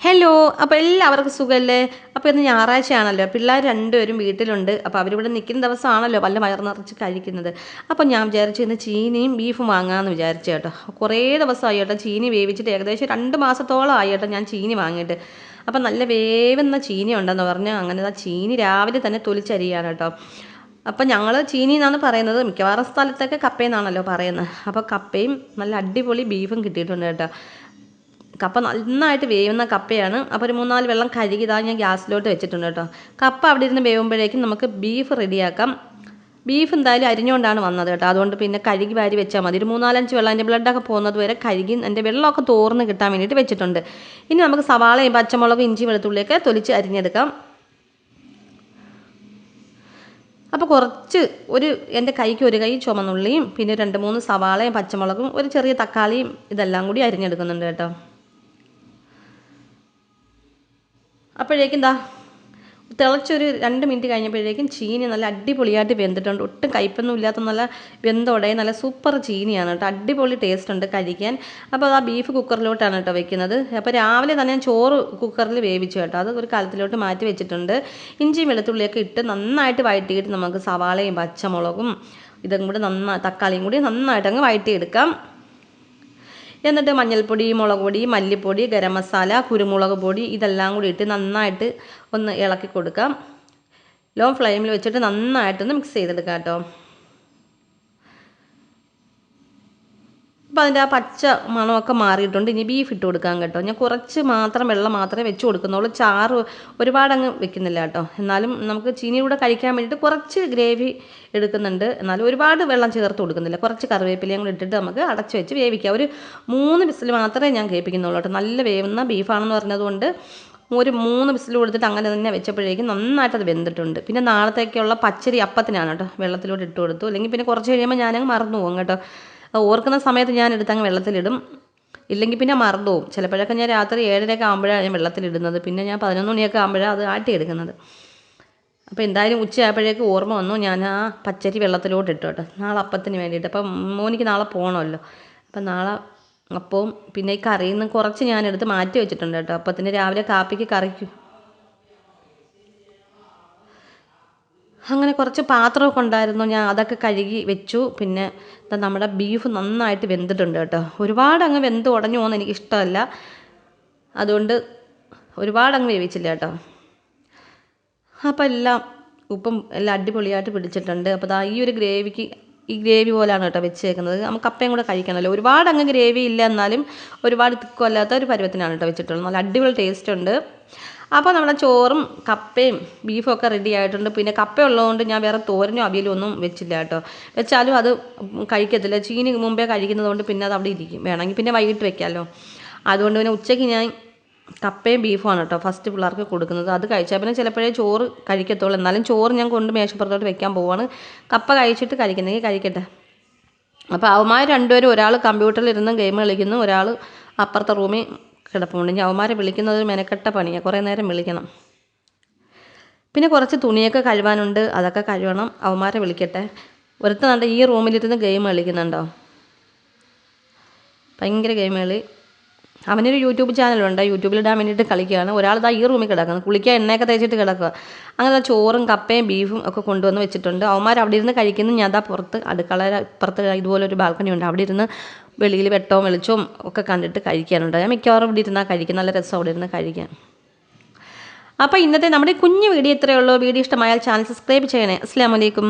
Hello അപ്പോൾ എല്ലാവർക്കും സുഖമല്ലേ അപ്പോൾ ഇന്ന് ഞായറാഴ്ചയാണല്ലോ. പിള്ളേർ രണ്ടുപേരും വീട്ടിലുണ്ട്. അപ്പോൾ അവരിവിടെ നിൽക്കുന്ന ദിവസമാണല്ലോ വല്ല വയർ നിറച്ച് കഴിക്കുന്നത്. അപ്പോൾ ഞാൻ വിചാരിച്ചു ഇന്ന് ചീനിയും ബീഫും വാങ്ങാമെന്ന് വിചാരിച്ചു കേട്ടോ. കുറേ ദിവസമായി കേട്ടോ ചീനി വേവിച്ചിട്ട് ഏകദേശം രണ്ട് മാസത്തോളം ആയി കേട്ടോ ഞാൻ ചീനി വാങ്ങിയിട്ട്. അപ്പം നല്ല വേവുന്ന ചീനി ഉണ്ടെന്ന് പറഞ്ഞു അങ്ങനെ ചീനി രാവിലെ തന്നെ തൊലിച്ചരിയാണ് കേട്ടോ. അപ്പം ഞങ്ങൾ ചീനി എന്നാണ് പറയുന്നത്. മിക്കവാറും സ്ഥലത്തൊക്കെ കപ്പയെന്നാണല്ലോ പറയുന്നത്. അപ്പോൾ കപ്പയും നല്ല അടിപൊളി ബീഫും കിട്ടിയിട്ടുണ്ട് കേട്ടോ. കപ്പ നന്നായിട്ട് വേവുന്ന കപ്പയാണ്. അപ്പോൾ ഒരു മൂന്നാൽ വെള്ളം കഴുകി ഇതാ ഞാൻ ഗ്യാസിലോട്ട് വെച്ചിട്ടുണ്ട് കേട്ടോ. കപ്പ അവിടെ ഇരുന്ന് വേവുമ്പോഴേക്കും നമുക്ക് ബീഫ് റെഡിയാക്കാം. ബീഫ് എന്തായാലും അരിഞ്ഞുകൊണ്ടാണ് വന്നത് കേട്ടോ. അതുകൊണ്ട് പിന്നെ കഴുകി വാരി വെച്ചാൽ മതി. ഒരു മൂന്നാലഞ്ച് വെള്ളം എന്റെ ബ്ലഡൊക്കെ പോകുന്നത് വരെ കഴുകി എന്റെ വെള്ളമൊക്കെ തോർന്ന് കിട്ടാൻ വേണ്ടിയിട്ട് വെച്ചിട്ടുണ്ട്. ഇനി നമുക്ക് സവാളയും പച്ചമുളകും ഇഞ്ചി വെളുത്തുള്ളിയൊക്കെ തൊലിച്ച് അരിഞ്ഞെടുക്കാം. അപ്പോൾ കുറച്ച് ഒരു എന്റെ കൈക്ക് ഒരു കൈ ചുമന്നുള്ളിയും പിന്നെ രണ്ട് മൂന്ന് സവാളയും പച്ചമുളകും ഒരു ചെറിയ തക്കാളിയും ഇതെല്ലാം കൂടി അരിഞ്ഞെടുക്കുന്നുണ്ട് കേട്ടോ. അപ്പോഴേക്കും ദാ തിളച്ചൊരു രണ്ട് മിനിറ്റ് കഴിഞ്ഞപ്പോഴേക്കും ചീനി നല്ല അടിപൊളിയായിട്ട് വെന്തിട്ടുണ്ട്. ഒട്ടും കയ്പൊന്നും ഇല്ലാത്ത നല്ല വെന്തോടെ നല്ല സൂപ്പർ ചീനിയാണ് കേട്ടോ. അടിപൊളി ടേസ്റ്റ് ഉണ്ട് കഴിക്കാൻ. അപ്പോൾ അത് ആ ബീഫ് കുക്കറിലോട്ടാണ് കേട്ടോ വെക്കുന്നത്. അപ്പോൾ രാവിലെ തന്നെ ഞാൻ ചോറ് കുക്കറിൽ വേവിച്ചു കേട്ടോ. അത് ഒരു കാലത്തിലോട്ട് മാറ്റി വെച്ചിട്ടുണ്ട്. ഇഞ്ചിയും വെളുത്തുള്ളിയൊക്കെ ഇട്ട് നന്നായിട്ട് വഴറ്റിയിട്ട് നമുക്ക് സവാളയും പച്ചമുളകും ഇതും കൂടി നന്നായി തക്കാളിയും കൂടി നന്നായിട്ട് അങ്ങ് വഴറ്റിയെടുക്കാം. എന്നിട്ട് മഞ്ഞൾപ്പൊടി മുളക് പൊടി മല്ലിപ്പൊടി ഗരം മസാല കുരുമുളക് പൊടി ഇതെല്ലാം കൂടി ഇട്ട് നന്നായിട്ട് ഒന്ന് ഇളക്കി കൊടുക്കാം. ലോ ഫ്ലെയിമിൽ വെച്ചിട്ട് നന്നായിട്ടൊന്ന് മിക്സ് ചെയ്തെടുക്കാം കേട്ടോ. അപ്പോൾ അതിന്റെ ആ പച്ച മണമൊക്കെ മാറിയിട്ടുണ്ട്. ഇനി ബീഫ് ഇട്ട് കൊടുക്കാം കേട്ടോ. ഞാൻ കുറച്ച് മാത്രം വെള്ളം മാത്രമേ വെച്ച് കൊടുക്കുന്നുള്ളൂ. ചാറ് ഒരുപാട് അങ്ങ് വെക്കുന്നില്ല കേട്ടോ. എന്നാലും നമുക്ക് ചീനിയുടെ കഴിക്കാൻ വേണ്ടിയിട്ട് കുറച്ച് ഗ്രേവി എടുക്കുന്നുണ്ട്. എന്നാലും ഒരുപാട് വെള്ളം ചേർത്ത് കൊടുക്കുന്നില്ല. കുറച്ച് കറിവേപ്പിലയും കൂടെ ഇട്ടിട്ട് നമുക്ക് അടച്ച് വെച്ച് വേവിക്കാം. ഒരു മൂന്ന് വിസിൽ മാത്രമേ ഞാൻ കേൾപ്പിക്കുന്നുള്ളൂ കേട്ടോ. നല്ല വേവുന്ന ബീഫാണെന്ന് പറഞ്ഞതുകൊണ്ട് ഒരു മൂന്ന് വിസിൽ കൊടുത്തിട്ട് അങ്ങനെ തന്നെ വെച്ചപ്പോഴേക്കും നന്നായിട്ട് അത് വെന്തിട്ടുണ്ട്. പിന്നെ നാളത്തേക്കുള്ള പച്ചരി അപ്പത്തിനാണ് കേട്ടോ. വെള്ളത്തിലോട്ട് ഇട്ട് കൊടുത്തു. അല്ലെങ്കിൽ പിന്നെ കുറച്ച് കഴിയുമ്പോൾ ഞാനങ്ങ് മറന്നു പോകും കേട്ടോ. ഓർക്കുന്ന സമയത്ത് ഞാൻ എടുത്തങ്ങ് വെള്ളത്തിലിടും. ഇല്ലെങ്കിൽ പിന്നെ മറന്നു പോകും. ചിലപ്പോഴൊക്കെ ഞാൻ രാത്രി ഏഴരയൊക്കെ ആകുമ്പോഴാണ് ഞാൻ വെള്ളത്തിലിടുന്നത്. പിന്നെ ഞാൻ പതിനൊന്ന് മണിയൊക്കെ ആകുമ്പോഴാണ് അത് ആട്ടിയെടുക്കുന്നത്. അപ്പോൾ എന്തായാലും ഉച്ചയായപ്പോഴേക്ക് ഓർമ്മ വന്നു. ഞാൻ ആ പച്ചരി വെള്ളത്തിലോട്ട് ഇട്ടു കേട്ടോ. നാളെ അപ്പത്തിന് വേണ്ടിയിട്ട്. അപ്പം മോനിക്ക് നാളെ പോകണമല്ലോ അപ്പം നാളെ അപ്പവും പിന്നെ ഈ കറിയിൽ നിന്ന് കുറച്ച് ഞാനെടുത്ത് മാറ്റി വെച്ചിട്ടുണ്ട് കേട്ടോ. അപ്പത്തിന് രാവിലെ കാപ്പിക്ക് കറിക്കും അങ്ങനെ കുറച്ച് പാത്രമൊക്കെ ഉണ്ടായിരുന്നു. ഞാൻ അതൊക്കെ കഴുകി വെച്ചു. പിന്നെ നമ്മുടെ ബീഫ് നന്നായിട്ട് വെന്തിട്ടുണ്ട് കേട്ടോ. ഒരുപാട് അങ്ങ് വെന്ത് ഉടഞ്ഞു പോകുന്ന എനിക്ക് ഇഷ്ടമല്ല അതുകൊണ്ട് ഒരുപാട് അങ്ങ് വേവിച്ചില്ല കേട്ടോ. അപ്പോൾ എല്ലാം ഉപ്പും എല്ലാം അടിപൊളിയായിട്ട് പിടിച്ചിട്ടുണ്ട്. അപ്പോൾ ദാ ഈ ഒരു ഗ്രേവിക്ക് ഈ ഗ്രേവി പോലെയാണ് കേട്ടോ വെച്ചേക്കുന്നത്. നമുക്ക് കപ്പയും കൂടെ കഴിക്കണമല്ലോ ഒരുപാട് അങ്ങ് ഗ്രേവി ഇല്ല എന്നാലും ഒരുപാട് തിക്കുമല്ലാത്ത ഒരു പരുവത്തിനാണ് കേട്ടോ വെച്ചിട്ടുള്ളത്. നല്ല അടിപൊളി ടേസ്റ്റ് ഉണ്ട്. അപ്പോൾ നമ്മുടെ ചോറും കപ്പയും ബീഫും ഒക്കെ റെഡി ആയിട്ടുണ്ട്. പിന്നെ കപ്പ ഉള്ളതുകൊണ്ട് ഞാൻ വേറെ തോരനോ അവിയലോ ഒന്നും വെച്ചില്ല കേട്ടോ. വെച്ചാലും അത് കഴിക്കത്തില്ല. ചീനി മുമ്പേ കഴിക്കുന്നതുകൊണ്ട് പിന്നെ അത് അവിടെ ഇരിക്കും. വേണമെങ്കിൽ പിന്നെ വൈകിട്ട് വെക്കാമല്ലോ. അതുകൊണ്ട് പിന്നെ ഉച്ചയ്ക്ക് ഞാൻ കപ്പയും ബീഫുമാണ് കേട്ടോ ഫസ്റ്റ് പിള്ളേർക്ക് കൊടുക്കുന്നത്. അത് കഴിച്ചാൽ പിന്നെ ചിലപ്പോഴേ ചോറ് കഴിക്കത്തുള്ളൂ. എന്നാലും ചോറ് ഞാൻ കൊണ്ട് മേശപ്പുറത്തോട്ട് വെക്കാൻ പോവാണ്. കപ്പ കഴിച്ചിട്ട് കഴിക്കുന്നെങ്കിൽ കഴിക്കട്ടെ. അപ്പോൾ അവന്മാർ രണ്ടുപേരും ഒരാൾ കമ്പ്യൂട്ടറിൽ ഇരുന്ന് ഗെയിം കളിക്കുന്നു ഒരാൾ അപ്പുറത്തെ റൂമിൽ കിടപ്പുണ്ട്. ഇനി അവന്മാരെ വിളിക്കുന്നത് ഒരു മെനക്കെട്ട പണിയാണ് കുറേ നേരം വിളിക്കണം. പിന്നെ കുറച്ച് തുണിയൊക്കെ കഴുവാനുണ്ട്. അതൊക്കെ കഴുകണം അവന്മാരെ വിളിക്കട്ടെ. ഒരുത്തനുണ്ട് ഈ റൂമിലിരുന്ന് ഗെയിം കളിക്കുന്നുണ്ടോ? ഭയങ്കര ഗെയിം കളി. അവനൊരു യൂട്യൂബ് ചാനലുണ്ട് യൂട്യൂബിൽ ഇടാൻ വേണ്ടിയിട്ട് കളിക്കുകയാണ്. ഒരാൾ ഇതാ ഈ റൂമിൽ കിടക്കുന്നു കുളിക്കുക എണ്ണയൊക്കെ തേച്ചിട്ട് കിടക്കുക. അങ്ങനെ ചോറും കപ്പയും ബീഫും ഒക്കെ കൊണ്ടുവന്ന് വെച്ചിട്ടുണ്ട്. അവന്മാർ അവിടെ ഇരുന്ന് കഴിക്കുന്നു. ഞാൻ അതാ പുറത്ത് അടുക്കള ഇപ്പുറത്ത് ഇതുപോലെ ഒരു ബാൽക്കണി ഉണ്ട്. അവിടെ ഇരുന്ന് വെളിയിൽ വെട്ടവും വെളിച്ചവും ഒക്കെ കണ്ടിട്ട് കഴിക്കാനുണ്ട്. ഞാൻ മിക്കവാറും ഇവിടെ ഇരുന്നാൽ കഴിക്കും. നല്ല രസം അവിടെ ഇരുന്ന് കഴിക്കാൻ. അപ്പോൾ ഇന്നത്തെ നമ്മുടെ കുഞ്ഞു വീഡിയോ ഇത്രയേ ഉള്ളൂ. വീഡിയോ ഇഷ്ടമായാൽ ചാനൽ സബ്സ്ക്രൈബ് ചെയ്യണേ. അസ്സാം വലൈക്കും